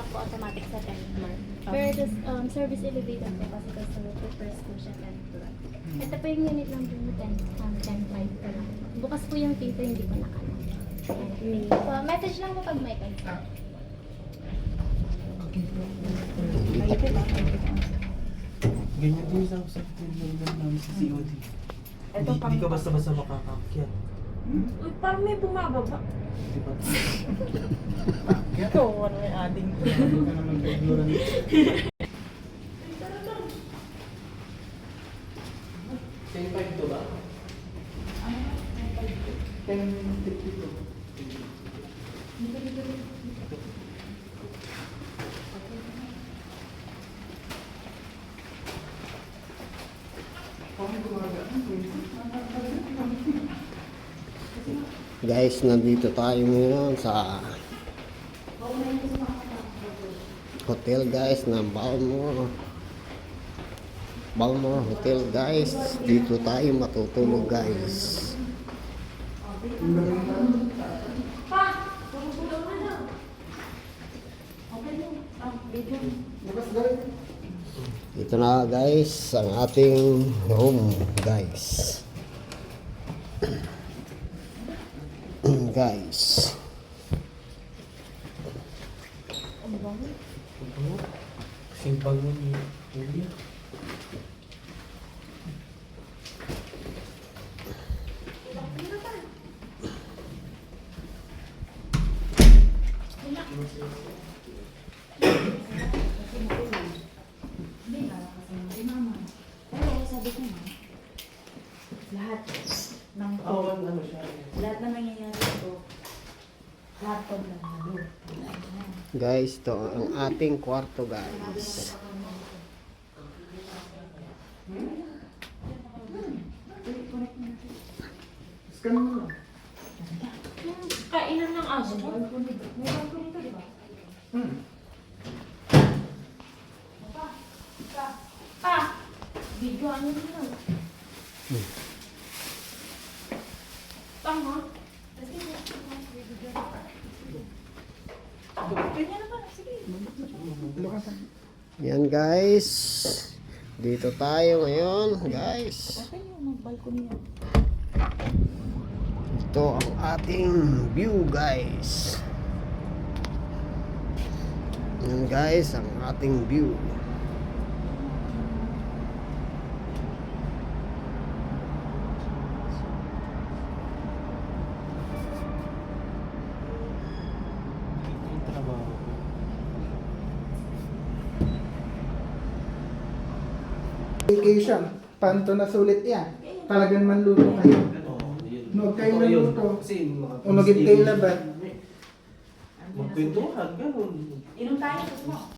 lang po automatic sa 10th floor. Okay. Pero this um, service elevator po kasi customer prefers po siya 10th floor. Ito po yung unit lang po 10, um, 10 5 pa lang. Bukas po yung pinto, hindi po nakala. Ayan. So, message lang po pag may kayo. Ganyan din sa sa pinag namin sa COD. Ito Hindi, pang... hindi ka basta-basta makakakyat. Uy, parang may bumababa. Di ba? Ito, ano yung ating... Hindi ka naman five to ba? Ten fifty to. Guys, nandito tayo ngayon sa hotel guys ng Balmore. Balmore Hotel guys. Dito tayo matutulog guys. Ito na guys ang ating room guys. Guys. Simpang mo ni Julia. Lahat ng Awan ano siya. lahat na nangyayari ito, lahat pag nalalo. Guys, to ang ating kwarto guys. Scan mo na. Kainan ng aso. Hmm. Pa! Video ano din yun? Tama. Ganyan na ba? Sige. Yan guys. Dito tayo ngayon guys. Ito ang ating view guys. Yan guys ang ating view. Ito yung trabaho ko. Vacation. Panto na sulit yan. Talagang manluto kayo. Huwag kayo mga Umagin kayo laban. Magkwentuhan, ganun. Inom tayo, gusto mo?